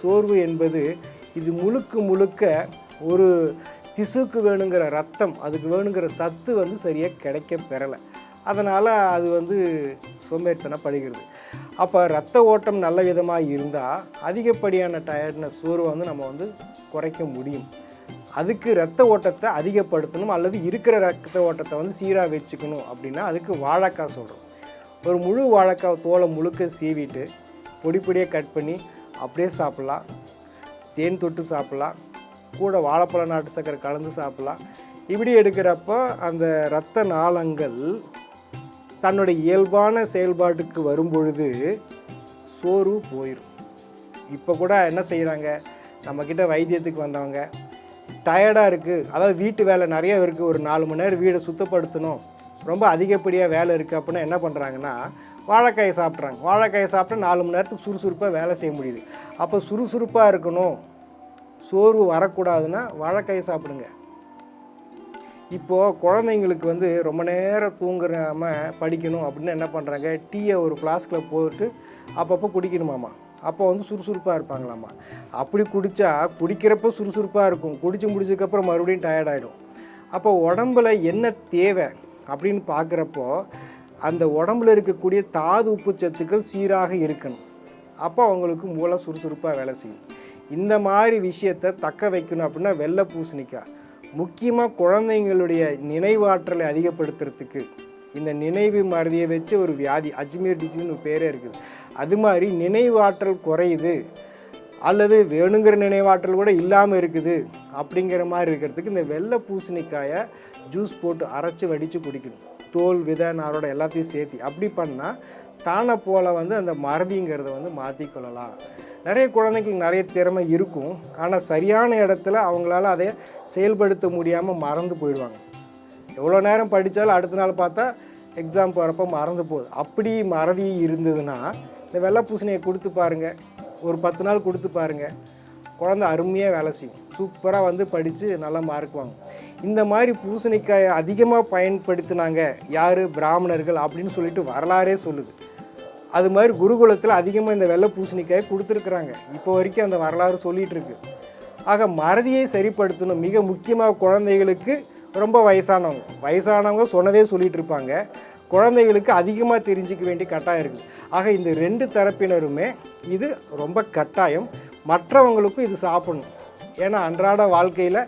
சோர்வு என்பது இது முழுக்க முழுக்க ஒரு திசுக்கு வேணுங்கிற ரத்தம் அதுக்கு வேணுங்கிற சத்து வந்து சரியாக கிடைக்க பெறலை. அதனால் அது வந்து சோம்பேறித்தனப்படுகிறது. அப்போ ரத்த ஓட்டம் நல்ல விதமாக இருந்தால் அதிகப்படியான டயர்ட்னஸ் சோர்வை வந்து நம்ம வந்து குறைக்க முடியும். அதுக்கு ரத்த ஓட்டத்தை அதிகப்படுத்தணும் அல்லது இருக்கிற ரத்த ஓட்டத்தை வந்து சீராக வச்சுக்கணும் அப்படின்னா அதுக்கு வாழைக்காய் சொல்கிறோம் ஒரு முழு வாழைக்காய் தோலை முழுக்க சீவிட்டு பொடி பொடியாக கட் பண்ணி அப்படியே சாப்பிட்லாம். தேன் தொட்டு சாப்பிட்லாம். கூட வாழைப்பழ நாட்டு சக்கரை கலந்து சாப்பிட்லாம். இப்படி எடுக்கிறப்போ அந்த இரத்த நாளங்கள் தன்னுடைய இயல்பான செயல்பாட்டுக்கு வரும்பொழுது சோர்வு போயிடும் இப்போ கூட என்ன செய்கிறாங்க நம்மக்கிட்ட வைத்தியத்துக்கு வந்தவங்க டயர்டாக இருக்குது அதாவது வீட்டு வேலை நிறைய இருக்குது ஒரு நாலு மணி நேரம் வீடை சுத்தப்படுத்தணும். ரொம்ப அதிகப்படியாக வேலை இருக்குது அப்படின்னா என்ன பண்ணுறாங்கன்னா வாழைக்காயை சாப்பிட்றாங்க. வாழைக்காயை சாப்பிட்டா நாலு மணி நேரத்துக்கு சுறுசுறுப்பாக வேலை செய்ய முடியுது. அப்போ சுறுசுறுப்பாக இருக்கணும். சோர்வு வரக்கூடாதுன்னா வாழைக்காயை சாப்பிடுங்க. இப்போது குழந்தைங்களுக்கு வந்து ரொம்ப நேரம் தூங்குறாம படிக்கணும் அப்படின்னு என்ன பண்ணுறாங்க டீயை ஒரு ஃப்ளாஸ்கில் போட்டு அப்பப்போ குடிக்கணுமாமா? அப்போ வந்து சுறுசுறுப்பாக இருப்பாங்களாமா? அப்படி குடித்தா குடிக்கிறப்ப சுறுசுறுப்பாக இருக்கும். குடிச்சு முடிச்சதுக்கப்புறம் மறுபடியும் டயர்ட் அப்போ உடம்புல என்ன தேவை அப்படின்னு பார்க்குறப்போ அந்த உடம்புல இருக்கக்கூடிய தாது உப்பு சத்துக்கள் சீராக இருக்கணும். அப்போ அவங்களுக்கு மூளை சுறுசுறுப்பாக வேலை செய்யும். இந்த மாதிரி விஷயத்தை தக்க வைக்கணும் அப்படின்னா வெள்ளை பூசணிக்காய். முக்கியமாக குழந்தைங்களுடைய நினைவாற்றலை அதிகப்படுத்துறதுக்கு இந்த நினைவு மறதியை வச்சு ஒரு வியாதி அஜ்மீர் டிசீஸ்னு ஒரு பேரே இருக்குது. அது மாதிரி நினைவாற்றல் குறையுது அல்லது வேணுங்கிற நினைவாற்றல் கூட இல்லாமல் இருக்குது அப்படிங்கிற மாதிரி இருக்கிறதுக்கு இந்த வெள்ளை பூசணிக்காயை ஜூஸ் போட்டு அரைச்சி வடித்து குடிக்கணும். தோல் விதை நாரோட எல்லாத்தையும் சேர்த்து அப்படி பண்ணால் தானை போல வந்து அந்த மறதிங்கிறத வந்து மாற்றிக்கொள்ளலாம் நிறைய குழந்தைங்களுக்கு நிறைய திறமை இருக்கும். ஆனால் சரியான இடத்துல அவங்களால அதை செயல்படுத்த முடியாமல் மறந்து போயிடுவாங்க. எவ்வளோ நேரம் படித்தாலும் அடுத்த நாள் பார்த்தா எக்ஸாம் போகிறப்ப மறந்து போகுது. அப்படி மறதி இருந்ததுன்னா இந்த வெள்ளை பூசணியை கொடுத்து பாருங்கள் ஒரு பத்து நாள் கொடுத்து பாருங்கள் குழந்தை அருமையாக வேலை செய்யும். சூப்பராக வந்து படித்து நல்லா மார்க் வாங்கும். இந்த மாதிரி பூசணிக்காயை அதிகமாக பயன்படுத்தினாங்க யார்? பிராமணர்கள் அப்படின்னு சொல்லிட்டு வரலாறே சொல்லுது. அது மாதிரி குருகுலத்தில் அதிகமாக இந்த வெள்ளை பூசணிக்காயை கொடுத்துருக்குறாங்க. இப்போ வரைக்கும் அந்த வரலாறு சொல்லிகிட்டு இருக்கு. ஆக மறதியை சரிப்படுத்தணும். மிக முக்கியமாக குழந்தைகளுக்கு ரொம்ப வயசானவங்க. வயசானவங்க சொன்னதே சொல்லிகிட்டு இருப்பாங்க. குழந்தைகளுக்கு அதிகமாக தெரிஞ்சிக்க வேண்டிய கட்டாயம் இருக்குது. ஆக இந்த ரெண்டு தரப்பினருமே இது ரொம்ப கட்டாயம். மற்றவங்களுக்கும் இது சாப்பிடணும். ஏன்னா அன்றாட வாழ்க்கையில்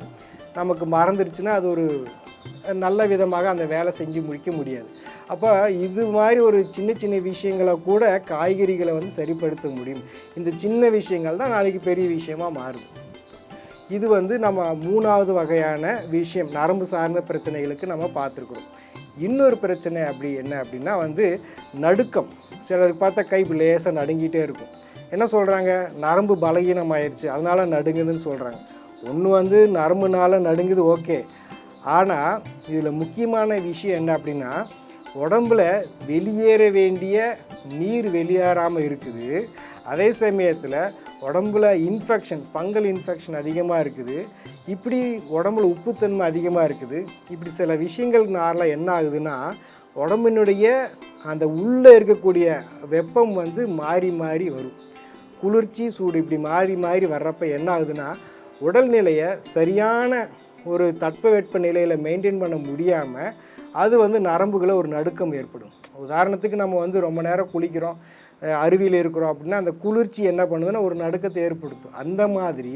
நமக்கு மறந்துருச்சுன்னா அது ஒரு நல்ல விதமாக அந்த வேலை செஞ்சு முடிக்க முடியாது. அப்போ இது மாதிரி ஒரு சின்ன சின்ன விஷயங்களை கூட காய்கறிகளை வந்து சரிப்படுத்த முடியும். இந்த சின்ன விஷயங்கள் தான் நாளைக்கு பெரிய விஷயமா மாறும். இது வந்து நம்ம மூணாவது வகையான விஷயம் நரம்பு சார்ந்த பிரச்சனைகளுக்கு நம்ம பார்த்துருக்குறோம். இன்னொரு பிரச்சனை அப்படி என்ன அப்படின்னா வந்து நடுக்கம். சிலருக்கு பார்த்தா கை லேசாக நடுங்கிட்டே இருக்கும். என்ன சொல்கிறாங்க நரம்பு பலகீனம் ஆயிடுச்சு அதனால் நடுங்குதுன்னு சொல்கிறாங்க ஒன்று வந்து நரம்புனால் நடுங்குது ஓகே. ஆனால் இதில் முக்கியமான விஷயம் என்ன அப்படின்னா உடம்புல வெளியேற வேண்டிய நீர் வெளியேறாமல் இருக்குது. அதே சமயத்தில் உடம்புல இன்ஃபெக்ஷன் ஃபங்கல் இன்ஃபெக்ஷன் அதிகமாக இருக்குது. இப்படி உடம்புல உப்புத்தன்மை அதிகமாக இருக்குது. இப்படி சில விஷயங்கள்னால என்ன ஆகுதுன்னா உடம்பினுடைய அந்த உள்ளே இருக்கக்கூடிய வெப்பம் வந்து மாறி மாறி வரும். குளிர்ச்சி சூடு இப்படி மாறி மாறி வர்றப்ப என்ன ஆகுதுன்னா உடல்நிலையை சரியான ஒரு தட்பவெட்ப நிலையில் மெயின்டைன் பண்ண முடியாமல் அது வந்து நரம்புகளை ஒரு நடுக்கம் ஏற்படும். உதாரணத்துக்கு நம்ம வந்து ரொம்ப நேரம் குளிக்கிறோம் அருவியில் இருக்கிறோம் அப்படின்னா அந்த குளிர்ச்சி என்ன பண்ணுதுன்னா ஒரு நடுக்கத்தை ஏற்படுத்தும். அந்த மாதிரி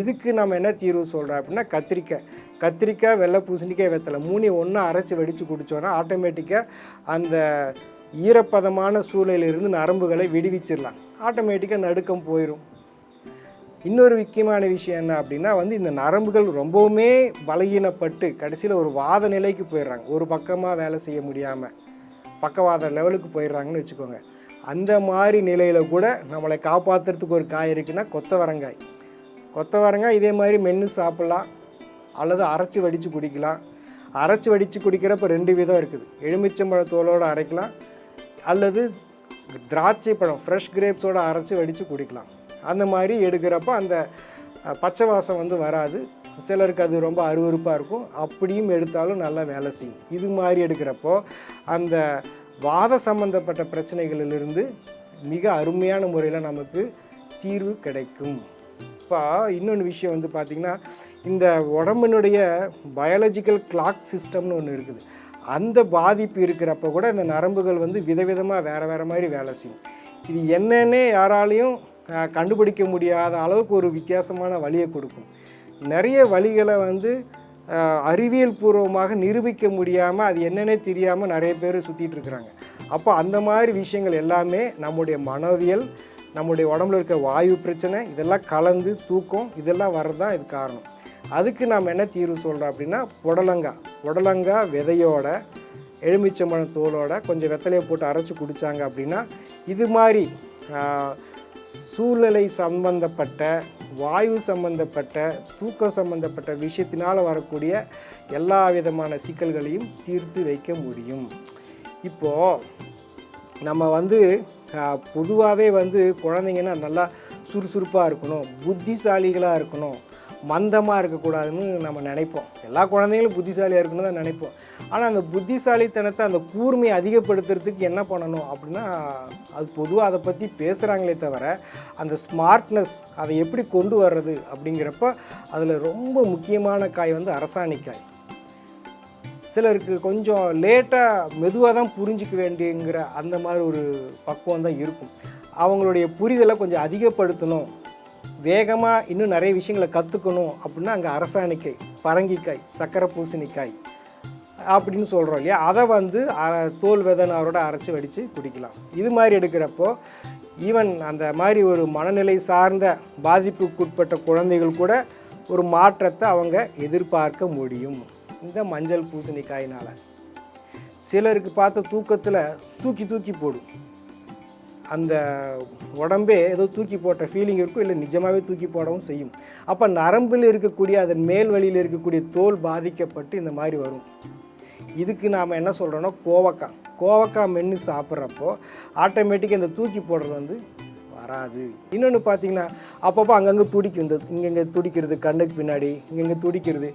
இதுக்கு நம்ம என்ன தீர்வு சொல்கிறோம் அப்படின்னா கத்திரிக்காய். கத்திரிக்காய் வெள்ளை பூசணிக்காய் வெத்தலை மூணி ஒன்று அரைச்சி வெடித்து குடித்தோன்னா ஆட்டோமேட்டிக்காக அந்த ஈரப்பதமான சூழ்நிலையிலிருந்து நரம்புகளை விடுவிச்சிடலாம். ஆட்டோமேட்டிக்காக நடுக்கம் போயிடும் இன்னொரு முக்கியமான விஷயம் என்ன அப்படின்னா வந்து இந்த நரம்புகள் ரொம்பவுமே பலகீனப்பட்டு கடைசியில் ஒரு வாத நிலைக்கு போயிடுறாங்க. ஒரு பக்கமாக வேலை செய்ய முடியாமல் பக்கவாத லெவலுக்கு போயிடுறாங்கன்னு வச்சுக்கோங்க. அந்த மாதிரி நிலையில் கூட நம்மளை காப்பாற்றுறதுக்கு ஒரு காய் இருக்குன்னா கொத்தவரங்காய். கொத்தவரங்காய் இதே மாதிரி மென்று சாப்பிட்லாம். அல்லது அரைச்சி வடித்து குடிக்கலாம். அரைச்சி வடித்து குடிக்கிறப்ப ரெண்டு விதம் இருக்குது. எலுமிச்சம்பழ தோலோடு அரைக்கலாம். அல்லது திராட்சை பழம் ஃப்ரெஷ் கிரேப்ஸோடு அரைச்சி வடித்து குடிக்கலாம். அந்த மாதிரி எடுக்கிறப்ப அந்த பச்சை வாசம் வந்து வராது. சிலருக்கு அது ரொம்ப அருவருப்பாக இருக்கும். அப்படியும் எடுத்தாலும் நல்லா வேலை செய்யும். இது மாதிரி எடுக்கிறப்போ அந்த வாத சம்பந்தப்பட்ட பிரச்சனைகளிலிருந்து மிக அருமையான முறையில் நமக்கு தீர்வு கிடைக்கும். இப்போ இன்னொன்று விஷயம் வந்து பார்த்திங்கன்னா இந்த உடம்பினுடைய பயாலஜிக்கல் கிளாக் சிஸ்டம்னு ஒன்று இருக்குது. அந்த பாதிப்பு இருக்கிறப்ப கூட இந்த நரம்புகள் வந்து விதவிதமாக வேறு வேறு மாதிரி வேலை செய்யும். இது என்னன்னே யாராலையும் கண்டுபிடிக்க முடியாத அளவுக்கு ஒரு வித்தியாசமான வழியை கொடுக்கும். நிறைய வழிகளை வந்து அறிவியல் பூர்வமாக நிரூபிக்க முடியாமல் அது என்னன்னே தெரியாமல் நிறைய பேர் சுற்றிட்டு இருக்கிறாங்க. அப்போ அந்த மாதிரி விஷயங்கள் எல்லாமே நம்முடைய மனோவியல் நம்முடைய உடம்புல இருக்க வாயு பிரச்சனை இதெல்லாம் கலந்து தூக்கம் இதெல்லாம் வர்றது தான் இது காரணம். அதுக்கு நாம் என்ன தீர்வு சொல்கிறோம் அப்படின்னா புடலங்காய் புடலங்காய் விதையோட எலுமிச்சம்பழம் தோலோட கொஞ்சம் வெத்தலையை போட்டு அரைச்சி குடித்தாங்க அப்படின்னா இது மாதிரி சூழ்நிலை சம்பந்தப்பட்ட வாயு சம்பந்தப்பட்ட தூக்கம் சம்பந்தப்பட்ட விஷயத்தினால் வரக்கூடிய எல்லா விதமான சிக்கல்களையும் தீர்த்து வைக்க முடியும். இப்போது நம்ம வந்து பொதுவாகவே வந்து குழந்தைங்கன்னா நல்லா சுறுசுறுப்பாக இருக்கணும் புத்திசாலிகளாக இருக்கணும். மந்தமாக இருக்கக்கூடாதுன்னு நம்ம நினைப்போம். எல்லா குழந்தைங்களும் புத்திசாலியாக இருக்கணும்னு தான் நினைப்போம். ஆனால் அந்த புத்திசாலித்தனத்தை அந்த கூர்மையை அதிகப்படுத்துறதுக்கு என்ன பண்ணணும் அப்படின்னா அது பொதுவாக அதை பற்றி பேசுகிறாங்களே தவிர அந்த ஸ்மார்ட்னஸ் அதை எப்படி கொண்டு வர்றது அப்படிங்கிறப்ப அதில் ரொம்ப முக்கியமான காய் வந்து அரசாணிக்காய். சிலருக்கு கொஞ்சம் லேட்டாக மெதுவாக தான் புரிஞ்சிக்க வேண்டியங்கிற அந்த மாதிரி ஒரு பக்குவம் தான் இருக்கும். அவங்களுடைய புரிதலை கொஞ்சம் அதிகப்படுத்தணும். வேகமாக இன்னும் நிறைய விஷயங்களை கற்றுக்கணும் அப்படின்னா அங்கே அரசாணிக்காய் பரங்கிக்காய் சக்கரை பூசணிக்காய் அப்படின்னு சொல்கிறோம் இல்லையா? அதை வந்து தோல் விதை நாரோட அரைச்சி வடித்து குடிக்கலாம். இது மாதிரி எடுக்கிறப்போ ஈவன் அந்த மாதிரி ஒரு மனநிலை சார்ந்த பாதிப்புக்குட்பட்ட குழந்தைகள் கூட ஒரு மாற்றத்தை அவங்க எதிர்பார்க்க முடியும். இந்த மஞ்சள் பூசணிக்காயினால். சிலருக்கு பார்த்த தூக்கத்தில் தூக்கி தூக்கி போடும். அந்த உடம்பே ஏதோ தூக்கி போட்ட ஃபீலிங் இருக்கும் இல்லை நிஜமாகவே தூக்கி போடவும் செய்யும். அப்போ நரம்பில் இருக்கக்கூடிய அதன் மேல் வழியில் இருக்கக்கூடிய தோல் பாதிக்கப்பட்டு இந்த மாதிரி வரும். இதுக்கு நாம் என்ன சொல்கிறோன்னா கோவக்காய். கோவக்காய் மென்று சாப்பிட்றப்போ ஆட்டோமேட்டிக்காக இந்த தூக்கி போடுறது வந்து வராது. இன்னொன்று பார்த்தீங்கன்னா அப்பப்போ அங்கங்கே துடிக்கும். இந்த இங்கங்கே துடிக்கிறது கண்ணுக்கு பின்னாடி இங்கங்கே துடிக்கிறது.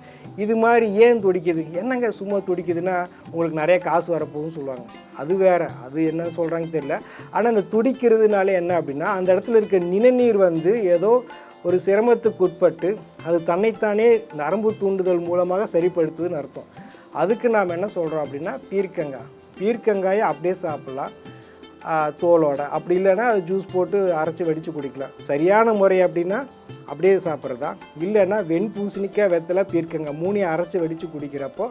இது மாதிரி ஏன் துடிக்குது? என்னங்க சும்மா துடிக்குதுன்னா உங்களுக்கு நிறைய காசு வரப்போகுதுன்னு சொல்லுவாங்க. அது வேறு. அது என்ன சொல்கிறாங்க தெரியல. ஆனால் இந்த துடிக்கிறதுனால என்ன அப்படின்னா அந்த இடத்துல இருக்க நிணநீர் வந்து ஏதோ ஒரு சிரமத்துக்கு உட்பட்டு அது தன்னைத்தானே நரம்பு தூண்டுதல் மூலமாக சரிப்படுத்துதுன்னு அர்த்தம். அதுக்கு நாம் என்ன சொல்கிறோம் அப்படின்னா பீர்க்கங்காய் பீர்க்கங்காயை அப்படியே சாப்பிட்லாம். தோலோட. அப்படி இல்லைன்னா அது ஜூஸ் போட்டு அரைச்சி வடித்து குடிக்கலாம். சரியான முறை அப்படின்னா அப்படியே சாப்பிட்றது? தான் இல்லைன்னா வெண் பூசணிக்காய் வெத்தலை பீர்க்கங்க மூணையும் அரைச்சி வடித்து குடிக்கிறப்போ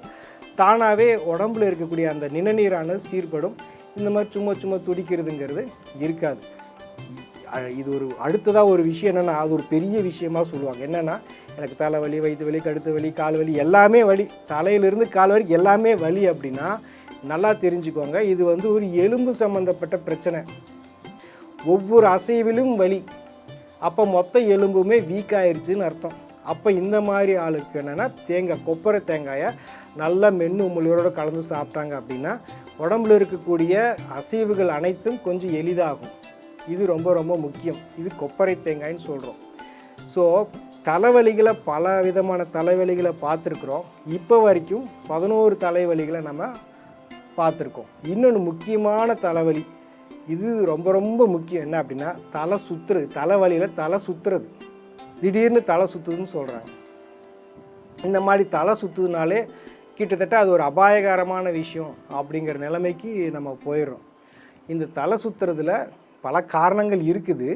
தானாகவே உடம்புல இருக்கக்கூடிய அந்த நிணநீரானது சீர்படும். இந்த மாதிரி சும்மா சும்மா துடிக்கிறதுங்கிறது இருக்காது. இது ஒரு அடுத்ததாக ஒரு விஷயம் என்னென்னா அது ஒரு பெரிய விஷயமா சொல்லுவாங்க. என்னென்னா எனக்கு தலைவலி வயிற்று வலி கழுத்து வலி கால் வலி எல்லாமே வலி. தலையிலிருந்து கால் வரைக்கும் எல்லாமே வலி அப்படின்னா நல்லா தெரிஞ்சுக்கோங்க. இது வந்து ஒரு எலும்பு சம்மந்தப்பட்ட பிரச்சனை. ஒவ்வொரு அசைவிலும் வலி. அப்போ மொத்த எலும்புமே வீக் ஆயிடுச்சுன்னு அர்த்தம். அப்போ இந்த மாதிரி ஆளுக்கு என்னென்னா தேங்காய் கொப்பரை தேங்காயை நல்லா மென்று உமிழ்வோட கலந்து சாப்பிட்டாங்க அப்படின்னா உடம்புல இருக்கக்கூடிய அசைவுகள் அனைத்தும் கொஞ்சம் எளிதாகும். இது ரொம்ப ரொம்ப முக்கியம். இது கொப்பரை தேங்காய்ன்னு சொல்கிறோம் ஸோ தலைவலிகளை பல விதமான தலைவலிகளை பார்த்துருக்குறோம். இப்போ வரைக்கும் பதினோரு தலைவலிகளை நம்ம பார்த்துருக்கோம். இன்னொன்று முக்கியமான தலைவலி. இது ரொம்ப ரொம்ப முக்கியம். என்ன அப்படின்னா தலை சுற்றுறது தலைவலியில் தலை சுற்றுறது திடீர்னு தலை சுற்றுதுன்னு சொல்கிறாங்க இந்த மாதிரி தலை சுற்றுதுனாலே கிட்டத்தட்ட அது ஒரு அபாயகரமான விஷயம் அப்படிங்கிற நிலைமைக்கு நம்ம போயிடுறோம். இந்த தலை சுற்றுறதுல பல காரணங்கள் இருக்குது.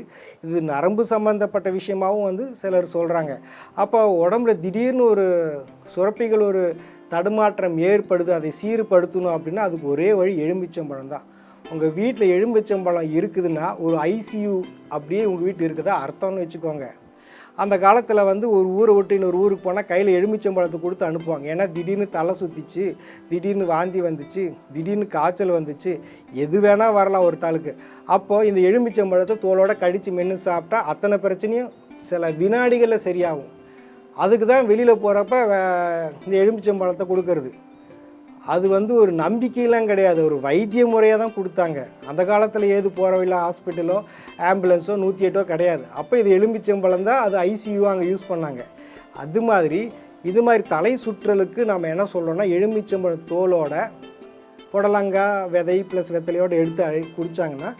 இது நரம்பு சம்பந்தப்பட்ட விஷயமாகவும் வந்து சிலர் சொல்கிறாங்க அப்போ உடம்புல திடீர்னு ஒரு சுரப்பிகள் ஒரு தடுமாற்றம் ஏற்படுது அதை சீர்படுத்தணும் அப்படின்னா அதுக்கு ஒரே வழி எலும்பிச்சம்பழம் தான். உங்கள் வீட்டில் எலும்பிச்சம்பழம் இருக்குதுன்னா ஒரு ஐசியூ அப்படியே உங்கள் வீட்டில் இருக்குதா? அர்த்தம்னு வச்சுக்கோங்க. அந்த காலத்தில் வந்து ஒரு ஊரை விட்டு இன்னொரு ஊருக்கு போனால் கையில் எலுமிச்சம்பழத்தை கொடுத்து அனுப்புவாங்க. ஏன்னா திடீர்னு தலை சுற்றிச்சு திடீர்னு வாந்தி வந்துச்சு திடீர்னு காய்ச்சல் வந்துச்சு எது வேணால் வரலாம் ஒரு தாளுக்கு. அப்போது இந்த எலுமிச்சம்பழத்தை தோலோட கடித்து மென்று சாப்பிட்டா அத்தனை பிரச்சனையும் சில வினாடிகளில் சரியாகும். அதுக்கு தான் வெளியில் போகிறப்ப இந்த எலுமிச்சம்பழத்தை கொடுக்கறது. அது வந்து ஒரு நம்பிக்கையெல்லாம் கிடையாது. ஒரு வைத்திய முறையாக தான் கொடுத்தாங்க. அந்த காலத்தில் ஏது போகிறவில்ல ஹாஸ்பிட்டலோ ஆம்புலன்ஸோ நூற்றி எட்டோ கிடையாது. அப்போ இது எலும்பிச்சம்பழம் தான் அது ஐசியூ அங்கே யூஸ் பண்ணாங்க. அது மாதிரி இது மாதிரி தலை சுற்றலுக்கு நம்ம என்ன சொல்கிறோன்னா எலுமிச்சம்பழம் தோலோட புடலங்காய் விதை ப்ளஸ் வெத்தலையோடு எடுத்து அழை குடித்தாங்கன்னா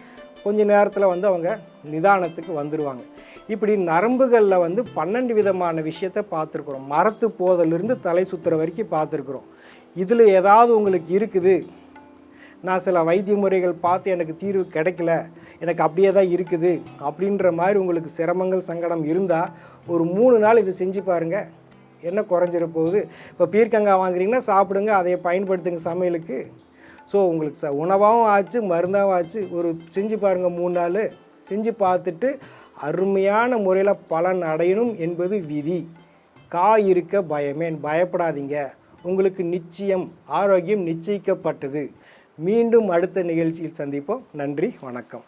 கொஞ்ச நேரத்தில் வந்து அவங்க நிதானத்துக்கு வந்துடுவாங்க இப்படி நரம்புகளில் வந்து பன்னெண்டு விதமான விஷயத்தை பார்த்துருக்குறோம். மரத்து போதலிருந்து தலை சுற்றுற வரைக்கும் பார்த்துருக்குறோம். இதில் ஏதாவது உங்களுக்கு இருக்குது? நான் சில வைத்திய முறைகள் பார்த்து எனக்கு தீர்வு கிடைக்கல. எனக்கு அப்படியே தான் இருக்குது. அப்படின்ற மாதிரி உங்களுக்கு சிரமங்கள் சங்கடம் இருந்தால் ஒரு மூணு நாள் இதை செஞ்சு பாருங்கள் என்ன குறைஞ்சிட போகுது? இப்போ பீர்க்கங்காய் வாங்குறீங்கன்னா சாப்பிடுங்க அதை பயன்படுத்துங்க சமையலுக்கு. ஸோ உங்களுக்கு ச உணவாகவும் ஆச்சு மருந்தாகவும் ஆச்சு. ஒரு செஞ்சு பாருங்கள் மூணு நாள். செஞ்சு பார்த்துட்டு அருமையான முறையில் பலன் அடையணும் என்பது விதி. காய் இருக்க பயமேன் பயப்படாதீங்க. உங்களுக்கு நிச்சயம் ஆரோக்கியம் நிச்சயிக்கப்பட்டது. மீண்டும் அடுத்த நிகழ்ச்சியில் சந்திப்போம். நன்றி வணக்கம்.